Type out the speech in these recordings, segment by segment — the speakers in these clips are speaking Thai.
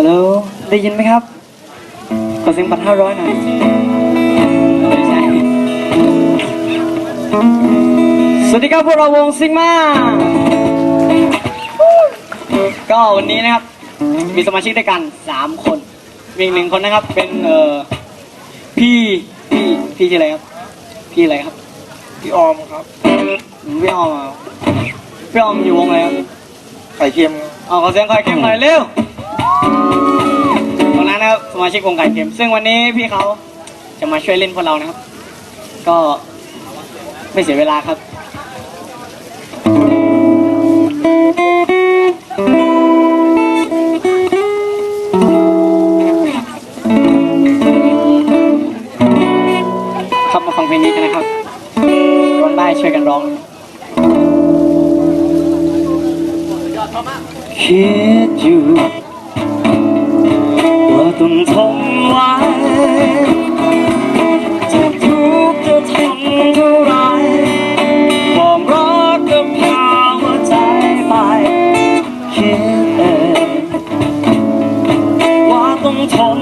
ฮัลโหลได้ยินไหมครับ ขอเสียงบัตรห้าร้อยหน่อยไม่ใช่สวัสดีครับพวกเราวงซิกมาก็วันนี้นะครับ มีสมาชิกด้วยกันสามคนมีอีกหนึ่งคนนะครับ เป็นเอ่อพี่พี่พี่ชื่ออะไรครับ พี่อะไรครับ พี่ออมครับพี่ออมอะพี่ออมอยู่วงอะไรครับไข่เค็มเอาขอเสียงไข่เค็มหน่อยเร็ว ตรงนั้นนะครับสมาชิกวงไข่เค็มซึ่งวันนี้พี่เขาจะมาช่วยเล่นพวกเรานะครับ ก็ไม่เสียเวลาครับครับมาฟังเพลงนี้กันนะครับร้องได้ช่วยกันร้องคิดอยู่ ต้องทนไว้จะทุกข์จะทนเท่าไรความรักก็พาหัวใจไปคิดเองว่าต้องทน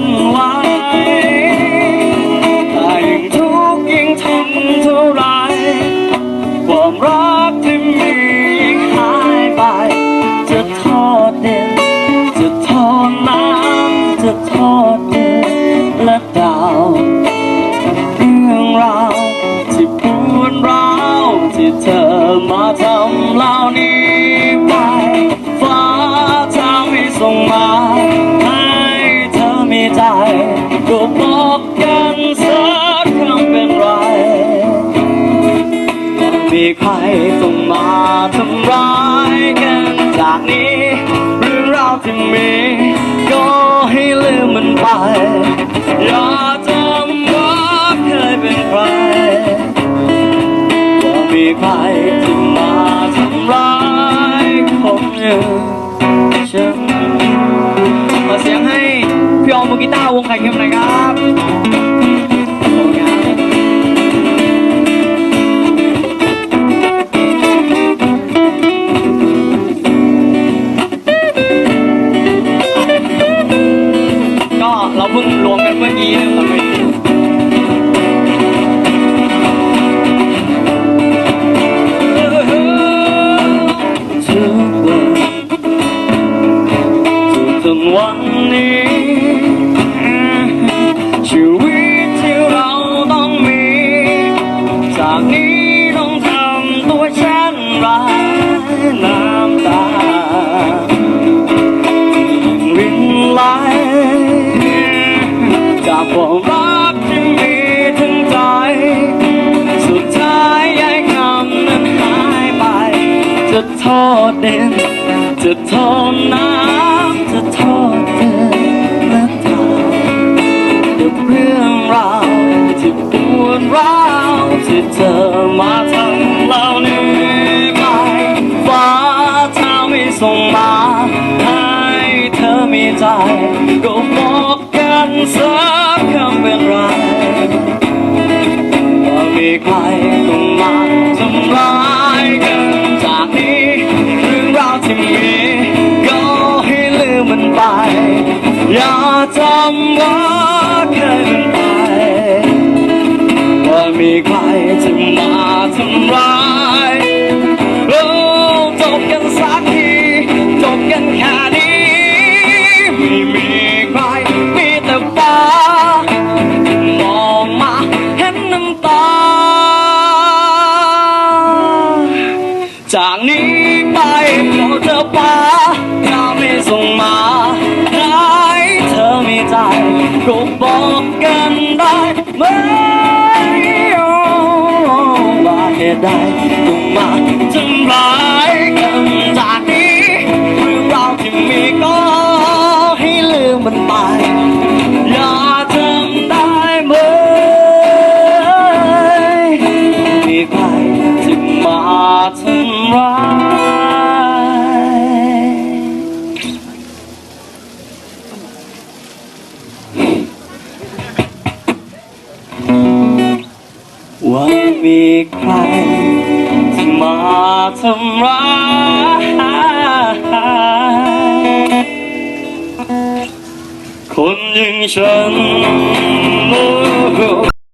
ราวที่ปวดร้าวที่เธอมาทำเหล่านี้ไปฟ้าจะไม่ส่งมาให้เธอมีใจก็บอกกันสักคำเป็นไรมีใครต้องมาทำร้ายกันจากนี้เรื่องราวที่มีก็ให้ลืมมันไป ใครที่มาทำร้ายคนอย่างฉันมาเสียงให้พี่ออมมือกีตาร์วงไข่เค็มหน่อยครับขอบคุณครับก็เราเพิ่งรวมกันเมื่อกี้นะครับ จากความรักที่มีถึงใจ สุดท้ายยายคำนั้นหายไป จะโทษเด่นจะโทษน้ำจะโทษเดินและทางกับเรื่องราวที่ปวดร้าวที่เธอมาทำเหล่านี้ไปฟ้าถ้าไม่ส่งมาให้เธอมีใจก็บอก กันสักคำเป็นไรว่ามีใครต้องมาทำร้ายกันจากนี้เรื่องราวที่มีก็ให้ลืมมันไป อย่าจำว่าเคยเป็นไปว่ามีใครจะมาทำร้าย จากนี้ไปขอเธอป้าถ้าไม่ส่งมาให้เธอไม่ใจก็บอกกันได้ไหมว่าเหตุใดต้องมาทำร้าย มีใครที่มาทำร้ายคนอย่างฉันโอ้โห